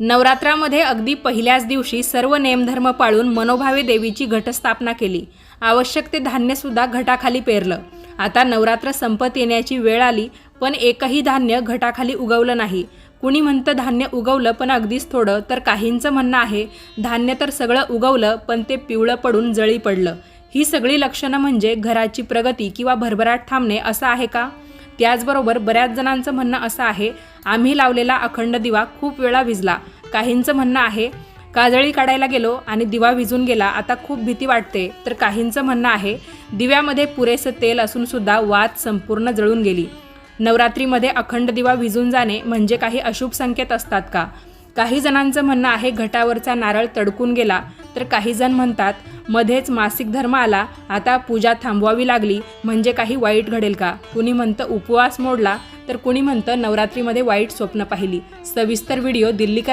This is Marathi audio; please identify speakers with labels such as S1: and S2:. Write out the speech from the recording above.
S1: नवरात्रामध्ये अगदी पहिल्याच दिवशी सर्व नेमधर्म पाळून मनोभावे देवीची घटस्थापना केली. आवश्यक ते धान्यसुद्धा घटाखाली पेरलं. आता नवरात्र संपत येण्याची वेळ आली पण एकही धान्य घटाखाली उगवलं नाही. कुणी म्हणतं धान्य उगवलं पण अगदीच थोडं तर काहींचं म्हणणं आहे धान्य तर सगळं उगवलं पण ते पिवळं पडून जळी पडलं. ही सगळी लक्षणं म्हणजे घराची प्रगती किंवा भरभराट थांबणे असं आहे का? त्याचबरोबर बऱ्याच जणांचं म्हणणं असं आहे आम्ही लावलेला अखंड दिवा खूप वेळा विजला. काहींचं म्हणणं आहे काजळी काढायला गेलो आणि दिवा विजून गेला आता खूप भीती वाटते. तर काहींचं म्हणणं आहे दिव्यामध्ये पुरेसं तेल असून सुद्धा वात संपूर्ण जळून गेली. नवरात्रीमध्ये अखंड दिवा विजून जाणे म्हणजे काही अशुभ संकेत असतात का? काही जणांचं म्हणणं आहे घटावरचा नारळ तडकून गेला. तर काही जण म्हणतात मध्येच मासिक धर्म आला आता पूजा थांबवावी लागली म्हणजे काही वाईट घडेल का? कुणी म्हणतं उपवास मोडला तर कुणी म्हणतं नवरात्रीमध्ये वाईट स्वप्न पाहिली. सविस्तर व्हिडिओ दिल्लीकर